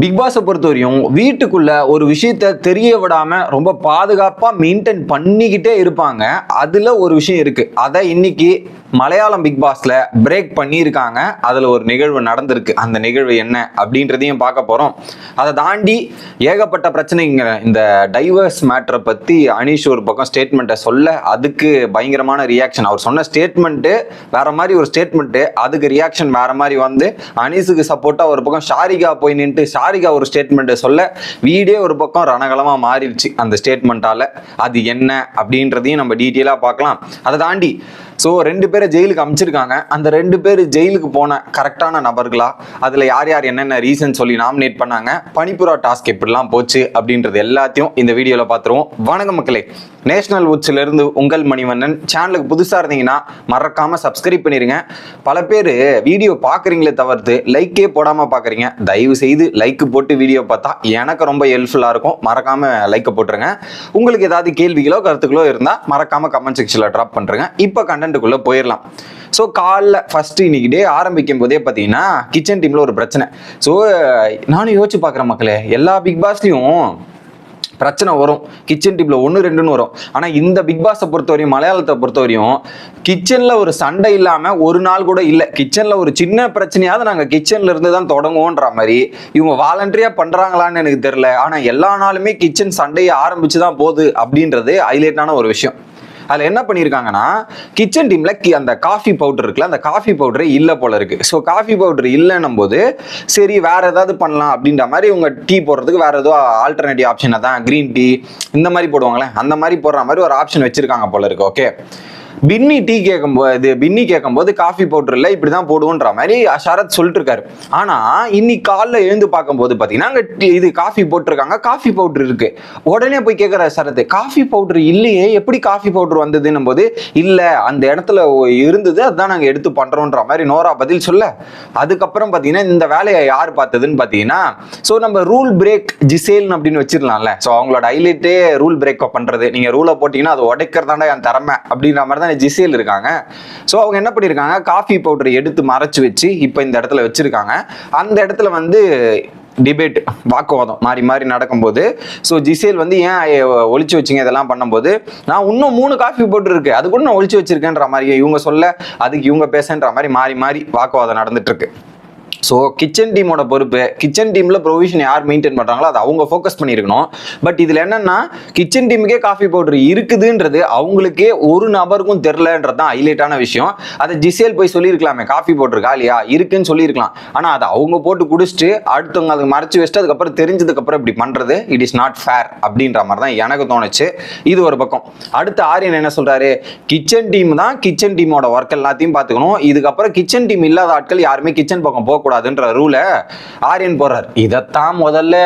Big பாஸை பொறுத்தவரையும் வீட்டுக்குள்ள ஒரு விஷயத்த தெரிய விடாம ரொம்ப பாதுகாப்பா மெயின்டைன் பண்ணிக்கிட்டே இருப்பாங்க. அதுல ஒரு விஷயம் இருக்கு. அதை இன்னைக்கு மலையாளம் பிக் பாஸ்ல பிரேக் பண்ணியிருக்காங்க. அதுல ஒரு நிகழ்வு நடந்திருக்கு. அந்த நிகழ்வு என்ன அப்படின்றதையும் பார்க்க போறோம். அதை தாண்டி ஏகப்பட்ட பிரச்சனைங்க. இந்த டைவர்ஸ் மேட்டரை பத்தி அனீஷ் ஒரு பக்கம் ஸ்டேட்மெண்ட்டை சொல்ல அதுக்கு பயங்கரமான ரியாக்ஷன் அவர் சொன்ன ஸ்டேட்மெண்ட்டு வேற மாதிரி ஒரு ஸ்டேட்மெண்ட்டு அதுக்கு ரியாக்ஷன் வேற மாதிரி வந்து அனீஸுக்கு சப்போர்ட்டாக ஒரு பக்கம் ஷாரிகா போய் நின்று ஷாரிகா ஒரு ஸ்டேட்மெண்ட்டை சொல்ல வீடே ஒரு பக்கம் ரணகலமாக மாறிடுச்சு அந்த ஸ்டேட்மெண்ட்டால் அது என்ன அப்படின்றதையும் நம்ம டீட்டெயிலாக பார்க்கலாம். அதை தாண்டி ஸோ ரெண்டு பேரை ஜெயிலுக்கு அமைச்சிருக்காங்க. அந்த ரெண்டு பேர் ஜெயிலுக்கு போன கரெக்டான நபர்களா? அதில் யார் யார் என்னென்ன ரீசன் சொல்லி நாமினேட் பண்ணாங்க? பனிப்புரா டாஸ்க் எப்படிலாம் போச்சு அப்படின்றது எல்லாத்தையும் இந்த வீடியோவில் பார்த்துருவோம். வணக்கம் மக்களே. நேஷனல் வுட்ஸ்லேருந்து இருந்து உங்கள் மணிவண்ணன். சேனலுக்கு புதுசாக இருந்தீங்கன்னா மறக்காமல் சப்ஸ்கிரைப் பண்ணிடுங்க பல பேர் வீடியோ பார்க்குறீங்களே தவிர்த்து லைக்கே போடாமல் பார்க்குறீங்க தயவு செய்து லைக் போட்டு வீடியோ பார்த்தா எனக்கு ரொம்ப ஹெல்ப்ஃபுல்லாக இருக்கும். மறக்காமல் லைக்கை போட்டுருங்க. உங்களுக்கு ஏதாவது கேள்விகளோ கருத்துக்களோ இருந்தால் மறக்காமல் கமெண்ட் செக்ஷனில் ட்ராப் பண்ணுறேங்க இப்போ கண்டென்ட்டுக்குள்ளே போயிடலாம் ஸோ காலைல ஃபஸ்ட்டு இன்னைக்கு டே ஆரம்பிக்கும் போதே பார்த்தீங்கன்னா கிச்சன் டீமில் ஒரு பிரச்சனை. ஸோ நானும் யோசிச்சு பார்க்குறேன் மக்களே. எல்லா பிக் பாஸ்லேயும் பிரச்சனை வரும். கிச்சன் டிப்பில் ஒன்று ரெண்டுன்னு வரும். ஆனால் இந்த பிக் பாஸை பொறுத்தவரையும் மலையாளத்தை பொறுத்தவரையும் கிச்சனில் ஒரு சண்டை இல்லாமல் ஒரு நாள் கூட இல்லை. கிச்சனில் ஒரு சின்ன பிரச்சனையாவது நாங்கள் கிச்சனில் இருந்து தான் தொடங்குவோன்ற மாதிரி இவங்க வாலண்டரியாக பண்ணுறாங்களான்னு எனக்கு தெரில ஆனால் எல்லா நாளுமே கிச்சன் சண்டையை ஆரம்பித்து தான் போகுது அப்படின்றது ஹைலைட்டான ஒரு விஷயம். அதில் என்ன பண்ணியிருக்காங்கன்னா கிச்சன் டீமில் அந்த காஃபி பவுடர் இருக்குல்ல அந்த காஃபி பவுடரே இல்லை போல இருக்கு. ஸோ காஃபி பவுடர் இல்லைன்னும் போது சரி வேற ஏதாவது பண்ணலாம் அப்படின்ற மாதிரி இவங்க டீ போடுறதுக்கு வேற ஏதோ ஆல்டர்னேட்டிவ் ஆப்ஷனை தான் க்ரீன் டீ இந்த மாதிரி போடுவாங்களே அந்த மாதிரி போடுற மாதிரி ஒரு ஆப்ஷன் வச்சிருக்காங்க போல இருக்கு ஓகே பின்னி டீ கேட்கும்போது இது பின்னி கேட்கும்போது காஃபி பவுடர் இல்லை இப்படி தான் போடுவோன்ற மாதிரி சரத் சொல்லிட்டு இருக்காரு ஆனால் இன்னைக்கு காலைல எழுந்து பார்க்கும்போது பார்த்தீங்கன்னா அங்கே டீ- இது காஃபி போட்டிருக்காங்க. காஃபி பவுடர் இருக்கு. உடனே போய் கேட்குற சரத் காஃபி பவுடர் இல்லையே எப்படி காஃபி பவுடர் வந்ததுன்னும் போது இல்லை அந்த இடத்துல இருந்தது அதான் நாங்கள் எடுத்து பண்ணுறோன்ற மாதிரி நோரா பதில் சொல்ல. அதுக்கப்புறம் பார்த்தீங்கன்னா இந்த வேலையை யார் பார்த்ததுன்னு பார்த்தீங்கன்னா ஸோ நம்ம ரூல் பிரேக் ஜிசேல் அப்படின்னு வச்சிடலாம்ல ஸோ அவங்களோட ஹைலைட்டே ரூல் பிரேக் பண்ணுறது நீங்கள் ரூலை போட்டிங்கன்னா அது உடைக்கிறதாண்டா என் திறமை அப்படின்ற மாதிரி தான் ஜிசேல் இருக்காங்க. ஸோ அவங்க என்ன பண்ணியிருக்காங்க காஃபி பவுடரை எடுத்து மறைச்சு வச்சு இப்போ இந்த இடத்துல வச்சிருக்காங்க. அந்த இடத்துல வந்து டிபேட் வாக்குவாதம் மாறி மாறி நடக்கும்போது ஸோ ஜிசேல் வந்து ஏன் ஒழிச்சு வச்சிங்க? இதெல்லாம் பண்ணும்போது நான் இன்னும் மூணு காஃபி போட்டுருக்கு அது கூட நான் ஒழிச்சு வச்சிருக்கேன்ற மாதிரி இவங்க சொல்ல அதுக்கு இவங்க பேசன்ற மாதிரி மாறி மாறி வாக்குவாதம் நடந்துட்டு இருக்கு. ஸோ கிச்சன் டீமோட பொறுப்பு கிச்சன் டீமில் ப்ரொவிஷன் யார் மெயின்டைன் பண்ணுறாங்களோ அதை அவங்க ஃபோக்கஸ் பண்ணியிருக்கணும். பட் இதில் என்னென்னா கிச்சன் டீமுக்கே காஃபி பவுடர் இருக்குதுன்றது அவங்களுக்கே ஒரு நபருக்கும் தெரிலன்றது தான் ஹைலைட்டான விஷயம். அதை ஜிசேல் போய் சொல்லியிருக்கலாமே காஃபி பவுடர் காலியா இருக்குன்னு சொல்லியிருக்கலாம். ஆனால் அதை அவங்க போட்டு குடிச்சிட்டு அடுத்தவங்க அதை மறைச்சி வச்சுட்டு அதுக்கப்புறம் தெரிஞ்சதுக்கப்புறம் இப்படி பண்ணுறது இட் இஸ் நாட் ஃபேர் அப்படின்ற மாதிரி தான் எனக்கு தோணுச்சு. இது ஒரு பக்கம். அடுத்து ஆரியன் என்ன சொல்கிறாரு கிச்சன் டீம் தான் கிச்சன் டீமோட ஒர்க் எல்லாத்தையும் பார்த்துக்கணும். இதுக்கப்புறம் கிச்சன் டீம் இல்லாத ஆட்கள் யாருமே கிச்சன் பக்கம் போகக்கூடாது. போடக்கூடாதுன்ற ரூலை ஆரியன் போடுறார். இதைத்தான் முதல்ல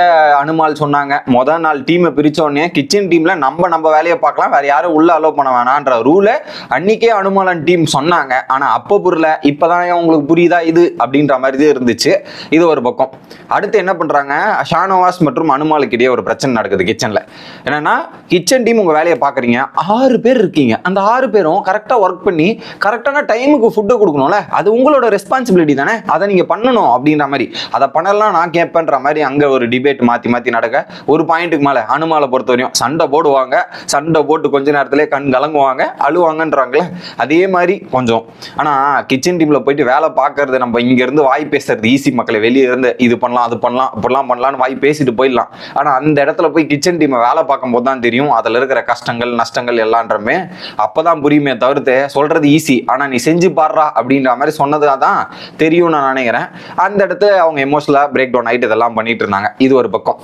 அனுமால் சொன்னாங்க. முதல் நாள் டீமை பிரித்தோடனே உடனே கிச்சன் டீமில் நம்ம நம்ம வேலையை பார்க்கலாம். வேற யாரும் உள்ள அலோவ் பண்ண வேணான்ற ரூலை அன்னைக்கே அனுமாலன் டீம் சொன்னாங்க. ஆனால் அப்போ புரியல. இப்பதான் உங்களுக்கு புரியுதா இது? அப்படின்ற மாதிரி தான் இருந்துச்சு. இது ஒரு பக்கம். அடுத்து என்ன பண்றாங்க? ஷானவாஸ் மற்றும் அனுமாலுக்கு இடையே ஒரு பிரச்சனை நடக்குது கிச்சன்ல என்னன்னா கிச்சன் டீம் உங்க வேலையை பார்க்குறீங்க. ஆறு பேர் இருக்கீங்க. அந்த ஆறு பேரும் கரெக்டா ஒர்க் பண்ணி கரெக்டான டைமுக்கு ஃபுட்டு கொடுக்கணும்ல? அது உங்களோட ரெஸ்பான்சிபிலிட்டி தானே? அதை நீங்க பண்ணணும். அப்படின்ற மாதிரி. அதை பண்ணலாம் நான் கேட்பேன்ற மாதிரி அங்கே ஒரு டிபேட் மாற்றி மாற்றி நடக்க. ஒரு பாயிண்ட்டுக்கு மேல அனுமாலை பொறுத்தவரையும் சண்டை போடுவாங்க. சண்டை போட்டு கொஞ்ச நேரத்திலே கண் கலங்குவாங்க அழுவாங்கன்றாங்களே. அதே மாதிரி கொஞ்சம். ஆனால் கிச்சன் டீமில் போயிட்டு வேலை பார்க்கறது நம்ம இங்கேருந்து வாய் பேசுறது ஈஸி மக்களை வெளியே இருந்து இது பண்ணலாம் அது பண்ணலாம் இப்படிலாம் பண்ணலாம்னு வாய் பேசிட்டு போயிடலாம். ஆனால் அந்த இடத்துல போய் கிச்சன் டீமை வேலை பார்க்கும்போது தான் தெரியும் அதில் இருக்கிற கஷ்டங்கள் நஷ்டங்கள் எல்லான்றமே அப்பதான் புரியுமே தவிர்த்து சொல்கிறது ஈஸி ஆனால் நீ செஞ்சு பாடுறா அப்படின்ற மாதிரி சொன்னதாக தான் தெரியும் நான் நினைக்கிறேன். அந்த இடத்துல அவங்க எமோஷனலாக பிரேக் டவுன் ஆகிட்டு இதெல்லாம் பண்ணிட்டு இருந்தாங்க. இது ஒரு பக்கம்.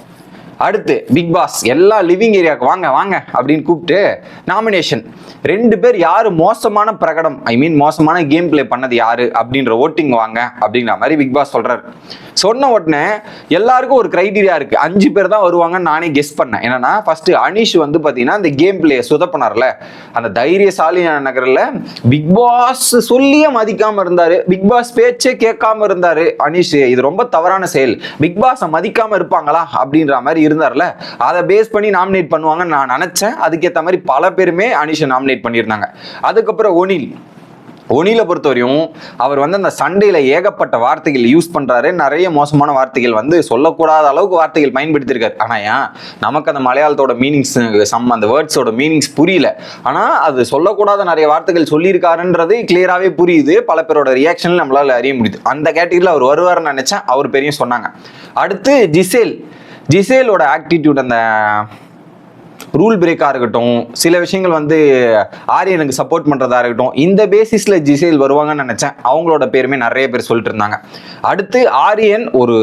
அடுத்து பிக் பாஸ் எல்லா லிவிங் ஏரியாவுக்கு வாங்க வாங்க அப்படின்னு கூப்பிட்டு நாமினேஷன் ரெண்டு பேர் யாரு மோசமான பிரகடம் ஐ மீன் மோசமான கேம் பிளே பண்ணது யாரு அப்படின்ற ஓட்டிங் வாங்க அப்படின்ற மாதிரி பிக் பாஸ் சொல்றாரு. சொன்ன உடனே எல்லாருக்கும் ஒரு கிரைட்டீரியா இருக்கு. அஞ்சு பேர் தான் வருவாங்கன்னு நானே கெஸ் பண்ணேன். என்னன்னா ஃபர்ஸ்ட் அனீஷ் வந்து பாத்தீங்கன்னா அந்த கேம் பிளே சுதப்பினார்ல. அந்த தைரியசாலி நகரில் பிக் பாஸ் சொல்லியே மதிக்காம இருந்தாரு. பிக் பாஸ் பேச்சே கேட்காம இருந்தாரு. அனீஷ் இது ரொம்ப தவறான செயல். பிக் பாஸை மதிக்காம இருப்பாங்களா அப்படின்ற மாதிரி இருந்தார்ல அதை பேஸ் பண்ணி நாமினேட் பண்ணுவாங்கன்னு நான் நினைச்சேன். அதுக்கேற்ற மாதிரி பல பேருமே அனிஷை நாமினேட் பண்ணியிருந்தாங்க. அதுக்கப்புறம் ஒனில். ஒனில பொறுத்தவரையும் அவர் வந்து அந்த சண்டையில ஏகப்பட்ட வார்த்தைகள் யூஸ் பண்றாரு. நிறைய மோசமான வார்த்தைகள் வந்து சொல்லக்கூடாத அளவுக்கு வார்த்தைகள் பயன்படுத்தியிருக்காரு. ஆனா ஏன்? நமக்கு அந்த மலையாளத்தோட மீனிங்ஸ் சம் அந்த வேர்ட்ஸோட மீனிங்ஸ் புரியல. ஆனா அது சொல்லக்கூடாத நிறைய வார்த்தைகள் சொல்லியிருக்காருன்றது கிளியராகவே புரியுது. பல பேரோட ரியாக்ஷன் நம்மளால அறிய முடியுது. அந்த கேட்டகரியில் அவர் வருவார்னு நினைச்சேன். அவர் பெரிய சொன்னாங்க. அடுத்து ஜிசேல். ஜிசேலோட ஆக்டிடியூட் அந்த ரூல் பிரேக்காக இருக்கட்டும் சில விஷயங்கள் வந்து ஆரியனுக்கு சப்போர்ட் பண்ணுறதா இருக்கட்டும் இந்த பேசிஸில் ஜிசேல் வருவாங்கன்னு நினச்சேன். அவங்களோட பேருமே நிறைய பேர் சொல்லிட்டு இருந்தாங்க. அடுத்து ஆரியன் ஒரு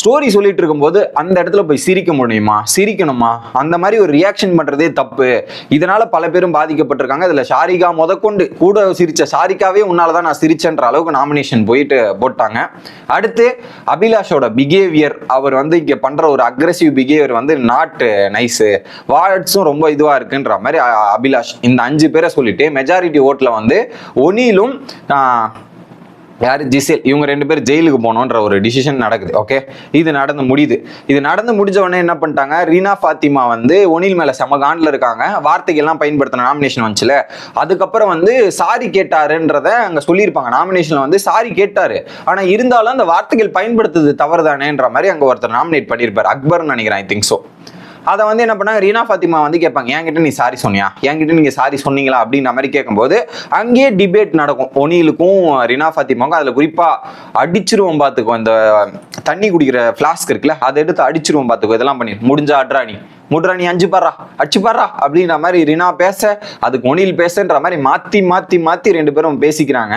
ஸ்டோரி சொல்லிட்டு இருக்கும்போது அந்த இடத்துல போய் சிரிக்க முடியுமா? சிரிக்கணுமா? அந்த மாதிரி ஒரு ரியாக்ஷன் பண்ணுறதே தப்பு. இதனால் பல பேரும் பாதிக்கப்பட்டிருக்காங்க. இதில் ஷாரிகா முதற்கொண்டு கூட சிரிச்ச ஷாரிகாவே உன்னால தான் நான் சிரிச்சேன்ற அளவுக்கு நாமினேஷன் போயிட்டு போட்டாங்க. அடுத்து அபிலாஷோட பிஹேவியர் அவர் வந்து இங்கே பண்ணுற ஒரு அக்ரெசிவ் பிஹேவியர் வந்து நாட் நைஸு வார்ட்ஸும் ரொம்ப இதுவாக இருக்குன்ற மாதிரி அபிலாஷ் இந்த அஞ்சு பேரை சொல்லிட்டு மெஜாரிட்டி ஓட்டில் வந்து ஒனிலும் யார்? ஜிசேல். இவங்க ரெண்டு பேர் ஜெயிலுக்கு போகணுன்ற ஒரு டிசிஷன் நடக்குது. ஓகே இது நடந்து முடியுது. இது நடந்து முடிஞ்ச உடனே என்ன பண்ணிட்டாங்க? ரீனா ஃபாத்திமா வந்து ஒனில் மேலே செம காண்டில் இருக்காங்க. வார்த்தைகள்லாம் பயன்படுத்தின நாமினேஷன் வந்துச்சுல. அதுக்கப்புறம் வந்து சாரி கேட்டாருன்றத அங்கே சொல்லியிருப்பாங்க. நாமினேஷனில் வந்து சாரி கேட்டாரு. ஆனால் இருந்தாலும் அந்த வார்த்தைகள் பயன்படுத்துது தவறுதானேன்ற மாதிரி அங்கே ஒருத்தர் நாமினேட் பண்ணியிருப்பார். அக்பர்னு நினைக்கிறேன் ஐ திங்க் ஸோ அதை வந்து என்ன பண்ணாங்க? ரீனா ஃபாத்திமா வந்து கேட்பாங்க என்கிட்ட நீ சாரி சொன்னியா? என்கிட்ட நீங்க சாரி சொன்னீங்களா? அப்படின்ற மாதிரி கேட்கும்போது அங்கேயே டிபேட் நடக்கும். ஒனிலுக்கும் ரீனா ஃபாத்திமாவுக்கும் அதில் குறிப்பாக அடிச்சிருவோம் பார்த்துக்கோ இந்த தண்ணி குடிக்கிற ஃப்ளாஸ்க் இருக்குல்ல அதை எடுத்து அடிச்சிருவோம் பார்த்துக்கோ இதெல்லாம் பண்ணி முடிஞ்சா அட்ரா நீ. முட்ரா நீ அஞ்சு பாரா அடிச்சு பாரா அப்படின்ற மாதிரி ரினா பேச அதுக்கு ஒனில் பேசன்ற மாதிரி மாற்றி மாற்றி மாற்றி ரெண்டு பேரும் பேசிக்கிறாங்க.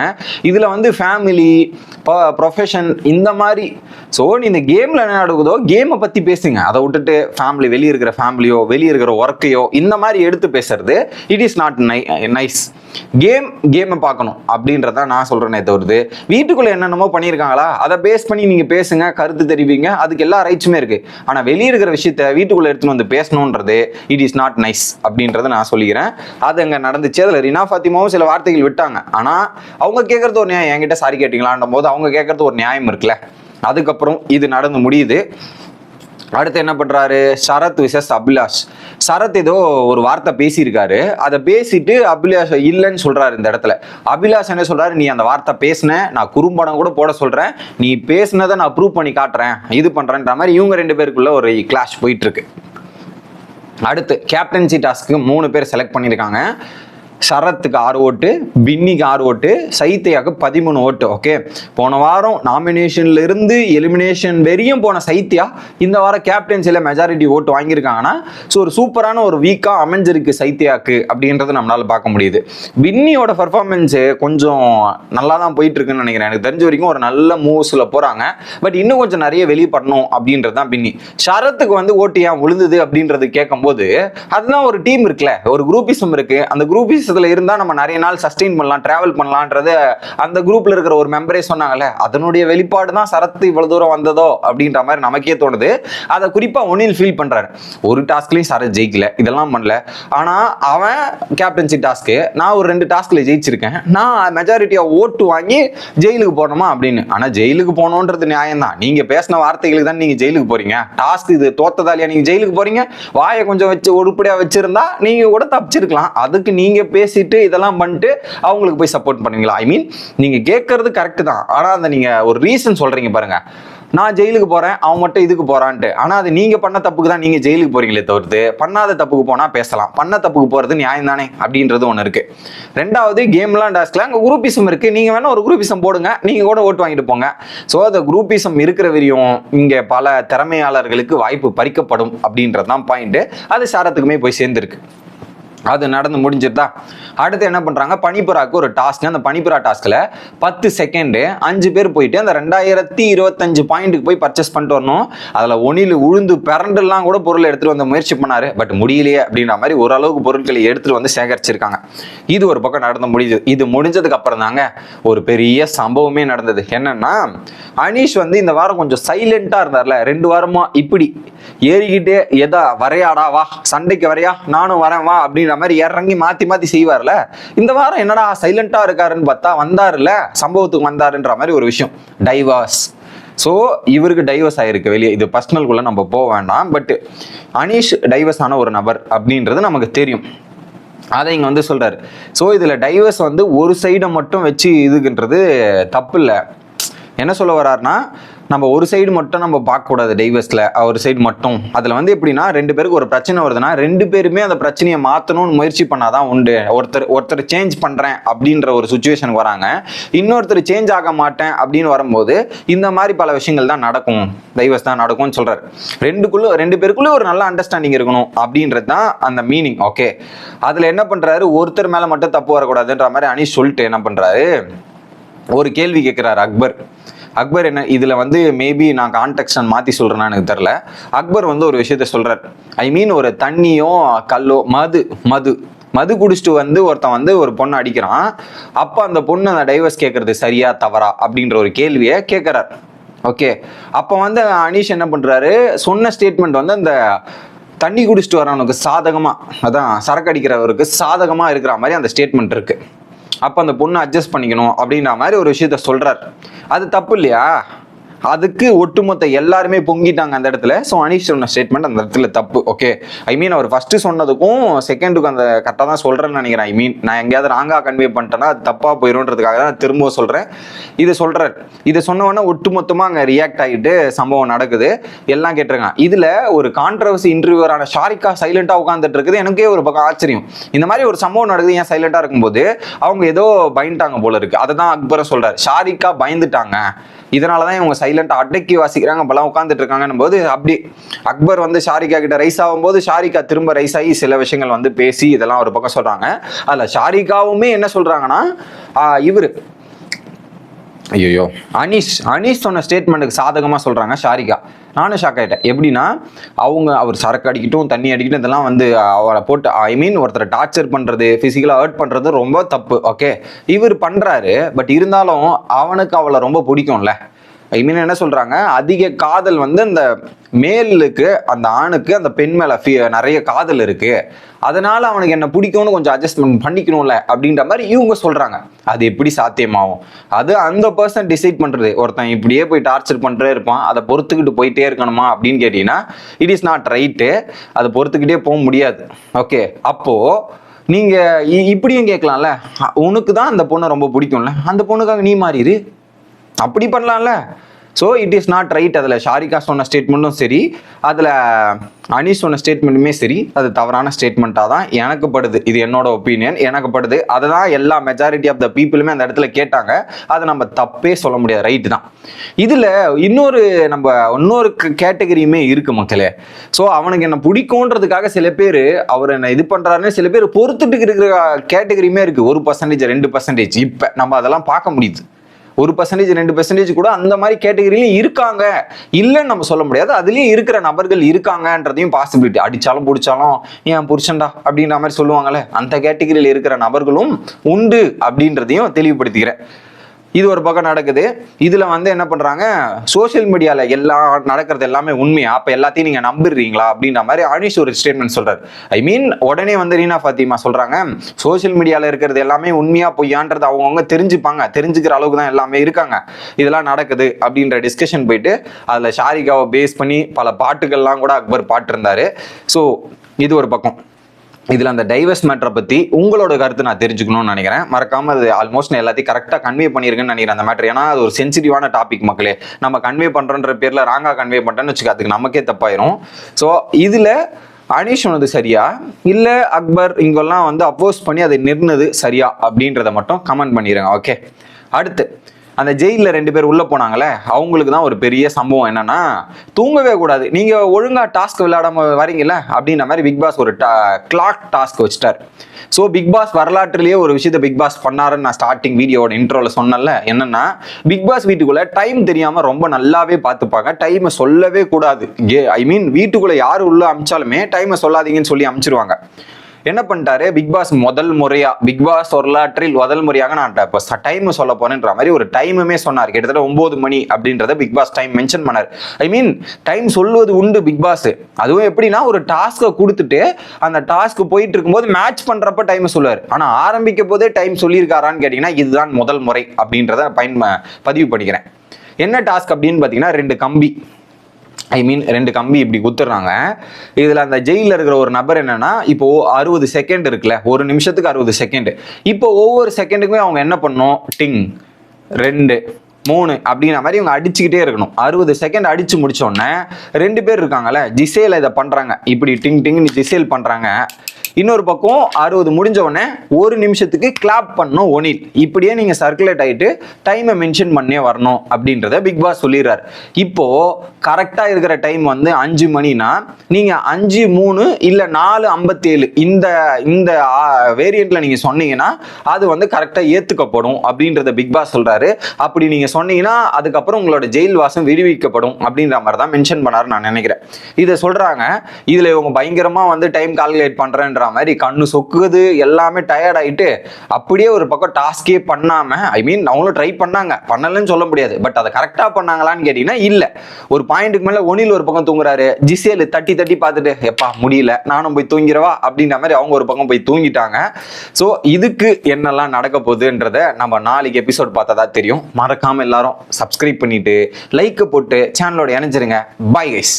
இதில் வந்து ஃபேமிலி ப்ரொஃபஷன் இந்த மாதிரி ஸோ நீ இந்த கேமில் என்ன நடக்குதோ கேமை பற்றி பேசுங்க. அதை விட்டுட்டு ஃபேமிலி வெளியே இருக்கிற ஃபேமிலியோ வெளியே இருக்கிற ஒர்க்கையோ இந்த மாதிரி எடுத்து பேசுறது இட் இஸ் நாட் நை நைஸ் கேம் கேமை பார்க்கணும் அப்படின்றத நான் சொல்கிறேனே தவிர்த்து வீட்டுக்குள்ளே என்னென்னமோ பண்ணியிருக்காங்களா அதை பேஸ் பண்ணி நீங்கள் பேசுங்க கருத்து தெரிவிங்க அதுக்கு எல்லா ரைட்ஸுமே இருக்குது ஆனால் வெளியே இருக்கிற விஷயத்த வீட்டுக்குள்ளே எடுத்துன்னு வந்து பேசணுன்றது இட் இஸ் நாட் நைஸ் அப்படின்றத நான் சொல்லிக்கிறேன். அது அங்கே நடந்துச்சு. அதில் ரினா ஃபாத்திமாவும் சில வார்த்தைகள் விட்டாங்க. ஆனால் அவங்க கேட்குறது ஒரு நியாயம். என்கிட்ட சாரி கேட்டீங்களான்ற போது அவங்க கேட்கறது ஒரு நியாயம் இருக்குல்ல. அதுக்கப்புறம் இது நடந்து முடியுது. அடுத்து என்ன பண்ணுறாரு சரத் விசஸ் அபிலாஷ். சரத் ஏதோ ஒரு வார்த்தை பேசியிருக்காரு. அதை பேசிட்டு அபிலாஷ் இல்லைன்னு சொல்கிறாரு இந்த இடத்துல. அபிலாஷ் என்ன சொல்கிறாரு நீ அந்த வார்த்தை பேசின நான் குறும்படம் கூட போட சொல்கிறேன் நீ பேசினதை நான் ப்ரூவ் பண்ணி காட்டுறேன். இது பண்ணுறேன்ற மாதிரி இவங்க ரெண்டு பேருக்குள்ள ஒரு கிளாஷ் போயிட்டுருக்கு அடுத்து கேப்டன்சி டாஸ்க்கு மூணு பேர் செலக்ட் பண்ணியிருக்காங்க. சரத்துக்கு ஆறு ஓட்டு பின்னிக்கு ஆறு ஓட்டு சைத்தியாக்கு பதிமூணு ஓட்டு ஓகே போன வாரம் நாமினேஷன்ல இருந்து எலிமினேஷன் வரையும் போன சைத்தியா இந்த வாரம் கேப்டன்சியில் மெஜாரிட்டி ஓட்டு வாங்கியிருக்காங்கன்னா ஸோ ஒரு சூப்பரான ஒரு வீக்காக அமைஞ்சிருக்கு சைத்தியாக்கு அப்படின்றத நம்மளால பார்க்க முடியுது. பின்னியோட பர்ஃபார்மன்ஸு கொஞ்சம் நல்லா தான் போயிட்டு இருக்குன்னு நினைக்கிறேன். எனக்கு தெரிஞ்ச வரைக்கும் ஒரு நல்ல மூவ்ஸில் போகிறாங்க பட் இன்னும் கொஞ்சம் நிறைய வெளிப்படணும் அப்படின்றது தான் பின்னி. சரத்துக்கு வந்து ஓட்டு ஏன் விழுந்தது அப்படின்றது கேட்கும்போது அதுதான் ஒரு டீம் இருக்குல்ல ஒரு குரூப்பிசம் இருக்கு. அந்த இதில் இருந்தால் நம்ம நிறைய நாள் சஸ்டெயின் பண்ணலாம் ட்ராவல் பண்ணலான்றது அந்த குரூப்பில் இருக்கிற ஒரு மெம்பரே சொன்னாங்கல்ல அதனுடைய வெளிப்பாடு தான் சரத்து இவ்வளோ தூரம் வந்ததோ அப்படின்ற மாதிரி நமக்கே தோணுது. அதை குறிப்பாக ஒன்னில் ஃபீல் பண்றாரு. ஒரு டாஸ்க்லயும் சரத் ஜெயிக்கல இதெல்லாம் பண்ணல. ஆனால் அவன் கேப்டன்சி டாஸ்க்கு நான் ஒரு ரெண்டு டாஸ்கில் ஜெயிச்சிருக்கேன். நான் மெஜாரிட்டியாக ஓட்டு வாங்கி ஜெயிலுக்கு போகணுமா அப்படின்னு. ஆனால் ஜெயிலுக்கு போகணுன்றது நியாயம் தான். நீங்கள் பேசின வார்த்தைகளுக்கு தான் நீங்கள் ஜெயிலுக்கு போகிறீங்க டாஸ்க் இது தோத்ததாலியா நீங்கள் ஜெயிலுக்கு போகிறீங்க வாயை கொஞ்சம் வச்சு உருப்படியாக வச்சுருந்தா நீங்கள் கூட தப்பிச்சிருக்கலாம். அதுக்கு நீங்கள் பேசிட்டு இதெல்லாம் பண்ணிட்டு அவங்களுக்கு போய் சப்போர்ட் பண்ணுவீங்களா? ஐ மீன் நீங்க கேட்கறது கரெக்ட் தான். ஆனா அந்த நீங்க ஒரு ரீசன் சொல்றீங்க பாருங்க. நான் ஜெயிலுக்கு போறேன் அவன் மட்டும் இதுக்கு போறான்ட்டு. ஆனா அது நீங்க பண்ண தப்புக்கு தான் நீங்க ஜெயிலுக்கு போறீங்களே தவிர்த்து பண்ணாத தப்புக்கு போனா பேசலாம். பண்ண தப்புக்கு போறது நியாயம் தானே? அப்படின்றது ஒன்று இருக்கு. ரெண்டாவது கேம்லாம் டாஸ்க்ல அங்க குரூப்பிசம் இருக்கு. நீங்க வேணா ஒரு குரூப்பிசம் போடுங்க நீங்க கூட ஓட்டு வாங்கிட்டு போங்க. ஸோ அந்த குரூப்பிசம் இருக்கிற வரையும் இங்க பல திறமையாளர்களுக்கு வாய்ப்பு பறிக்கப்படும் அப்படின்றது தான் பாயிண்ட் அது சாரத்துக்குமே போய் சேர்ந்துருக்கு. அது நடந்து முடிஞ்சிருதா? அடுத்து என்ன பண்ணுறாங்க பனிப்புறாக்கு ஒரு டாஸ்க் அந்த பனிப்புறா டாஸ்கில் பத்து செகண்டு அஞ்சு பேர் போயிட்டு அந்த ரெண்டாயிரத்தி இருபத்தஞ்சு பாயிண்ட்டுக்கு போய் பர்ச்சேஸ் பண்ணிட்டு வரணும். அதில் ஒனியில் உழுந்து பிறண்டுலாம் கூட பொருள் எடுத்துகிட்டு வந்த முயற்சி பண்ணார். பட் முடியலையே அப்படின்ற மாதிரி ஓரளவுக்கு பொருட்களை எடுத்துகிட்டு வந்து சேகரிச்சிருக்காங்க. இது ஒரு பக்கம் நடந்து முடியுது இது முடிஞ்சதுக்கு அப்புறம் தாங்க ஒரு பெரிய சம்பவமே நடந்தது. என்னன்னா அனீஷ் வந்து இந்த வாரம் கொஞ்சம் சைலண்ட்டாக இருந்தார்ல. ரெண்டு வாரமா இப்படி ஏறிக்கிட்டே எதா வரையாடா வா. சண்டைக்கு வரையா? நானும் வரேன் வா. அப்படின்ற மாதிரி இறங்கி மாத்தி மாத்தி செய்வார்ல? இந்த வாரம் என்னடா சைலண்டா இருக்காருன்னு பார்த்தா வந்தாருல சம்பவத்துக்கு வந்தாருன்ற மாதிரி ஒரு விஷயம். டைவர்ஸ் ஸோ இவருக்கு டைவர்ஸ் ஆயிருக்கு. வெளியே இது பர்சனல்குள்ள நம்ம போக வேண்டாம். பட் அனீஷ் டைவர்ஸ் ஆன ஒரு நபர் அப்படின்றது நமக்கு தெரியும். அதை இங்கே வந்து சொல்கிறார் ஸோ இதில் டைவர்ஸ் வந்து ஒரு சைடை மட்டும் வச்சு இதுக்குன்றது தப்பு இல்லை. என்ன சொல்ல வர்றாருன்னா நம்ம ஒரு சைடு மட்டும் நம்ம பார்க்கக்கூடாது டைவர்ஸில் ஒரு சைடு மட்டும். அதில் வந்து எப்படின்னா ரெண்டு பேருக்கு ஒரு பிரச்சனை வருதுன்னா ரெண்டு பேருமே அந்த பிரச்சனையை மாற்றணும்னு முயற்சி பண்ணாதான் உண்டு. ஒருத்தர் ஒருத்தர் சேஞ்ச் பண்ணுறேன் அப்படின்ற ஒரு சுச்சுவேஷனுக்கு வராங்க. இன்னொருத்தர் சேஞ்ச் ஆக மாட்டேன் அப்படின்னு வரும்போது இந்த மாதிரி பல விஷயங்கள் தான் நடக்கும். டைவர்ஸ் தான் நடக்கும்னு சொல்கிறார் ரெண்டுக்குள்ள ரெண்டு பேருக்குள்ளே ஒரு நல்ல அண்டர்ஸ்டாண்டிங் இருக்கணும் அப்படின்றது தான் அந்த மீனிங் ஓகே அதில் என்ன பண்ணுறாரு ஒருத்தர் மேலே மட்டும் தப்பு வரக்கூடாதுன்ற மாதிரி அனீஷ் சொல்லிட்டு என்ன பண்ணுறாரு ஒரு கேள்வி கேட்குறாரு அக்பர். அக்பர் என்ன இதில் வந்து மேபி நான் கான்டெக்ட் மாற்றி சொல்கிறேன்னா எனக்கு தெரில அக்பர் வந்து ஒரு விஷயத்த சொல்கிறார் ஐ மீன் ஒரு தண்ணியோ கல்லோ மது மது. மது குடிச்சிட்டு வந்து ஒருத்தன் வந்து ஒரு பொண்ணை அடிக்கிறான். அப்போ அந்த பொண்ணு அந்த டைவர்ஸ் கேட்குறது சரியா தவறா அப்படின்ற ஒரு கேள்வியை கேட்குறார் ஓகே அப்போ வந்து அனீஷ் என்ன பண்ணுறாரு சொன்ன ஸ்டேட்மெண்ட் வந்து அந்த தண்ணி குடிச்சிட்டு வரவனுக்கு சாதகமாக அதான் சரக்கு அடிக்கிறவருக்கு சாதகமாக இருக்கிற மாதிரி அந்த ஸ்டேட்மெண்ட் இருக்குது அப்போ அந்த பொண்ணு அட்ஜஸ்ட் பண்ணிக்கணும் அப்படின்ற மாதிரி ஒரு விஷயத்த சொல்கிறார் அது தப்பு இல்லையா? அதுக்கு ஒட்டுமொத்த எல்லாருமே பொங்கிட்டாங்க அந்த இடத்துல. ஸோ அனீஷ் சொன்ன ஸ்டேட்மெண்ட் அந்த இடத்துல தப்பு okay I mean our first சொன்னதுக்கும் செகண்டுக்கும் அந்த கரெக்டாக தான் சொல்கிறேன்னு நினைக்கிறேன். ஐ மீன் நான் எங்கேயாவது ராங்காக கன்வே பண்ணிட்டேன்னா அது தப்பாக போயிடும்ன்றதுக்காக தான் திரும்ப சொல்கிறேன் இதை சொல்கிறார் இதை சொன்னவொடனே ஒட்டுமொத்தமாக அங்கே ரியாக்ட் ஆகிட்டு சம்பவம் நடக்குது. எல்லாம் கேட்டிருக்காங்க. இதில் ஒரு கான்ட்ரவர்சி இன்டர்வியூவரான ஷாரிகா சைலண்டாக உட்காந்துட்டு இருக்குது. எனக்கே ஒரு பக்கம் ஆச்சரியம். இந்த மாதிரி ஒரு சம்பவம் நடக்குது ஏன் சைலண்டாக இருக்கும்போது அவங்க ஏதோ பயந்துட்டாங்க போல இருக்குது அதை தான் அக்பரை சொல்கிறார் ஷாரிகா பயந்துட்டாங்க. இதனால தான் இவங்க சைலண்டாக அடக்கி வாசிக்கிறாங்க அப்பெல்லாம் உட்காந்துட்டு இருக்காங்கன்னும் போது அப்படி அக்பர் வந்து ஷாரிகா கிட்ட ரைஸ் ஆகும்போது ஷாரிகா திரும்ப ரைஸ் ஆகி சில விஷயங்கள் வந்து பேசி இதெல்லாம் ஒரு பக்கம் சொல்றாங்க. அதில் ஷாரிகாவுமே என்ன சொல்றாங்கன்னா இவர். ஐயோ அனீஷ் அனீஷ் சொன்ன ஸ்டேட்மெண்ட்டுக்கு சாதகமாக சொல்கிறாங்க ஷாரிகா. நானும் ஷாக் ஆகிட்டேன் எப்படின்னா அவங்க அவர் சரக்கு அடிக்கட்டும் தண்ணி அடிக்கட்டும் இதெல்லாம் வந்து அவரை போட்டு ஐ மீன் ஒருத்தரை டார்ச்சர் பண்ணுறது ஃபிசிக்கலாக ஹர்ட் பண்ணுறது ரொம்ப தப்பு ஓகே இவர் பண்ணுறாரு பட் இருந்தாலும் அவனுக்கு அவளை ரொம்ப பிடிக்கும்ல. ஐ மீன் என்ன சொல்றாங்க? அதிக காதல் வந்து அந்த மேலுக்கு அந்த ஆணுக்கு அந்த பெண் மேல ஃபி- நிறைய காதல் இருக்கு. அதனால அவனுக்கு என்ன பிடிக்கும்னு கொஞ்சம் அட்ஜஸ்ட்மெண்ட் பண்ணிக்கணும்ல அப்படின்ற மாதிரி இவங்க சொல்றாங்க. அது எப்படி சாத்தியமாகும்? அது அந்த பர்சன் டிசைட் பண்றது. ஒருத்தன் இப்படியே போய் டார்ச்சர் பண்ணிட்டே இருப்பான். அதை பொறுத்துக்கிட்டு போயிட்டே இருக்கணுமா அப்படின்னு கேட்டீங்கன்னா இட் இஸ் நாட் ரைட்டு அதை பொறுத்துக்கிட்டே போக முடியாது. ஓகே அப்போ நீங்க இ- இப்படியும் கேட்கலாம்ல. அ- உனக்கு தான் அந்த பொண்ணை ரொம்ப பிடிக்கும்ல. அந்த பொண்ணுக்காக நீ மாறிடு அப்படி பண்ணலாம்ல. So it is not right அதில் ஷாரிகா சொன்ன ஸ்டேட்மெண்ட்டும் சரி அதில் அனீஷ் சொன்ன ஸ்டேட்மெண்ட்டுமே சரி அது தவறான ஸ்டேட்மெண்ட்டாக தான் எனக்கு படுது. இது என்னோட ஒப்பீனியன் எனக்கு படுது. அதை தான் எல்லா மெஜாரிட்டி ஆஃப் த பீப்புளுமே அந்த இடத்துல கேட்டாங்க. அதை நம்ம தப்பே சொல்ல முடியாது. ரைட்டு தான். இதில் இன்னொரு நம்ம இன்னொரு கேட்டகரியுமே இருக்கு மக்களே. ஸோ அவனுக்கு என்ன பிடிக்கும்ன்றதுக்காக சில பேர் அவர் என்ன இது பண்ணுறாருன்னு சில பேர் பொறுத்துட்டு இருக்கிற கேட்டகரியுமே இருக்குது ஒரு பர்சன்டேஜ் ரெண்டு பர்சன்டேஜ் இப்போ நம்ம அதெல்லாம் பார்க்க முடியுது. ஒரு பர்சன்டேஜ் ரெண்டு பர்சன்டேஜ் கூட அந்த மாதிரி கேட்டகரியிலையும் இருக்காங்க. இல்லைன்னு நம்ம சொல்ல முடியாது. அதுலேயும் இருக்கிற நபர்கள் இருக்காங்கன்றதையும் பாசிபிலிட்டி அடித்தாலும் பிடிச்சாலும் ஏன் புருஷன்டா அப்படின்ற மாதிரி சொல்லுவாங்கல்ல அந்த கேட்டகரியில் இருக்கிற நபர்களும் உண்டு அப்படின்றதையும் தெளிவுபடுத்திக்கிறேன். இது ஒரு பக்கம் நடக்குது. இதுல வந்து என்ன பண்றாங்க? சோஷியல் மீடியால எல்லாம் நடக்கிறது எல்லாமே உண்மையா? அப்ப எல்லாத்தையும் நீங்க நம்புறீங்களா? அப்படின்ற மாதிரி அனிஷ் ஒரு ஸ்டேட்மெண்ட் சொல்றாரு. ஐ மீன் உடனே வந்து ரீனா ஃபாத்திமா சொல்றாங்க சோஷியல் மீடியால இருக்கிறது எல்லாமே உண்மையா பொய்யான்றது அவங்கவுங்க தெரிஞ்சுப்பாங்க. தெரிஞ்சுக்கிற அளவுக்கு தான் எல்லாமே இருக்காங்க. இதெல்லாம் நடக்குது அப்படின்ற டிஸ்கஷன் போயிட்டு அதுல ஷாரிகாவை பேஸ் பண்ணி பல பாட்டுகள்லாம் கூட அக்பர் பாட்டிருந்தாரு. ஸோ இது ஒரு பக்கம். இதில் அந்த டைவர்ஸ் மேட்டரை பற்றி உங்களோட கருத்து நான் தெரிஞ்சுக்கணும்னு நினைக்கிறேன். மறக்காமல் அது ஆல்மோஸ்ட் நான் எல்லாத்தையும் கரெக்டாக கன்வே பண்ணியிருக்கேன்னு நினைக்கிறேன் அந்த மேட்டர் ஏன்னா அது ஒரு சென்சிட்டிவான டாபிக் மக்களே. நம்ம கன்வே பண்ணுறன்ற பேரில் ராங்காக கன்வே பண்ணுறேன்னு வச்சுக்க அதுக்கு நமக்கே தப்பாயிரும். ஸோ இதில் அனீஷ் சொன்னது சரியா? இல்லை அக்பர் இங்கெல்லாம் வந்து அப்போஸ் பண்ணி அதை நிர்ணது சரியா? அப்படின்றத மட்டும் கமெண்ட் பண்ணிடுங்க ஓகே அடுத்து அந்த ஜெயிலில் ரெண்டு பேர் உள்ளே போனாங்களே அவங்களுக்கு தான் ஒரு பெரிய சம்பவம் என்னன்னா தூங்கவே கூடாது. நீங்கள் ஒழுங்காக டாஸ்க் விளையாடாம வரீங்கல்ல அப்படின்ற மாதிரி பிக் பாஸ் ஒரு கிளாக் டாஸ்க் வச்சுட்டார். ஸோ பிக் பாஸ் வரலாற்றுலேயே ஒரு விஷயத்தை பிக் பாஸ் பண்ணாருன்னு நான் ஸ்டார்டிங் வீடியோட இன்ட்ரோவில் சொன்னல என்னன்னா பிக் பாஸ் வீட்டுக்குள்ளே டைம் தெரியாமல் ரொம்ப நல்லாவே பார்த்துப்பாங்க. டைமை சொல்லவே கூடாது. ஐ மீன் வீட்டுக்குள்ளே யார் உள்ள அமிச்சாலுமே டைமை சொல்லாதீங்கன்னு சொல்லி அமிச்சிருவாங்க. என்ன பண்ணிட்டாரு? பிக் பாஸ் முதல் முறையா பிக் பாஸ் வரலாற்றில் முதல் முறையாக நான் இப்போ டைம் சொல்ல போறேன்ற மாதிரி ஒரு டைமுமே சொன்னார். கிட்டத்தட்ட ஒன்பது மணி அப்படின்றத பிக் பாஸ் டைம் மென்ஷன் பண்ணார். ஐ மீன் டைம் சொல்வது உண்டு பிக் பாஸ். அதுவும் எப்படின்னா ஒரு டாஸ்க்கை கொடுத்துட்டு அந்த டாஸ்க் போயிட்டு இருக்கும்போது மேட்ச் பண்றப்ப டைம் சொல்லுவார். ஆனா ஆரம்பிக்க போதே டைம் சொல்லியிருக்காரான்னு கேட்டீங்கன்னா இதுதான் முதல் முறை அப்படின்றத பயன் பதிவு பண்ணிக்கிறேன். என்ன டாஸ்க் அப்படின்னு பார்த்தீங்கன்னா ரெண்டு கம்பி. ஐ மீன் ரெண்டு கம்பி இப்படி குத்துறாங்க. இதில் அந்த ஜெயிலில் இருக்கிற ஒரு நபர் என்னன்னா இப்போ அறுபது செகண்ட் இருக்குல்ல ஒரு நிமிஷத்துக்கு அறுபது செகண்ட் இப்போ ஒவ்வொரு செகண்டுக்குமே அவங்க என்ன பண்ணும் டிங் ரெண்டு மூணு அப்படிங்கிற மாதிரி இவங்க அடிச்சுக்கிட்டே இருக்கணும். அறுபது செகண்ட் அடிச்சு முடிச்சோடனே ரெண்டு பேர் இருக்காங்கல்ல ஜிசேல இதை பண்றாங்க. இப்படி டிங் டிங்னு ஜிசேல் பண்றாங்க. இன்னொரு பக்கம் அறுபது முடிஞ்ச உடனே ஒரு நிமிஷத்துக்கு கிளாப் பண்ணணும் ஒனில் இப்படியே நீங்க சர்க்குலேட் ஆயிட்டு டைமை மென்ஷன் பண்ணே வரணும் அப்படின்றத பிக் பாஸ் சொல்லிடுறாரு. இப்போ கரெக்டா இருக்கிற டைம் வந்து அஞ்சு மணினா நீங்க அஞ்சு மூணு இல்ல நாலு ஐம்பத்தேழு இந்த இந்த வேரியண்ட்டில் நீங்க சொன்னீங்கன்னா அது வந்து கரெக்டா ஏத்துக்கப்படும் அப்படின்றத பிக் பாஸ் சொல்றாரு. அப்படி நீங்க சொன்னீங்கன்னா அதுக்கப்புறம் உங்களோட ஜெயில் வாசம் விடுவிக்கப்படும் அப்படின்ற மாதிரி தான் மென்ஷன் பண்ணாரு நான் நினைக்கிறேன். இதை சொல்றாங்க. இதுல இவங்க பயங்கரமா வந்து டைம் கால்குலேட் பண்றேன்ற மாதிரி கண்ணு சொக்குது எல்லாமே டயர்டாயிட்டு அப்படியே ஒரு பக்கம் டாஸ்கே பண்ணாமல் ஐ மீன் அவங்களும் ட்ரை பண்ணாங்க. பண்ணலன்னு சொல்ல முடியாது. பட் அதை கரெக்டாக பண்ணாங்களான்னு கேட்டிங்கன்னா இல்லை. ஒரு பாயிண்ட்டுக்கு மேலே ஒனில் ஒரு பக்கம் தூங்குறாரு. ஜிசேலு தட்டி தட்டி பார்த்துட்டு எப்பா முடியல. நானும் போய் தூங்கிடவா? அப்படின்ற மாதிரி அவங்க ஒரு பக்கம் போய் தூங்கிட்டாங்க. ஸோ இதுக்கு என்னெல்லாம் நடக்க போகுதுன்றத நம்ம நாளைக்கு எபிசோட் பார்த்தா தான் தெரியும். மறக்காமல் எல்லாரும் சப்ஸ்கிரைப் பண்ணிட்டு லைக் போட்டு சேனலோட இணைஞ்சிருங்க. Bye guys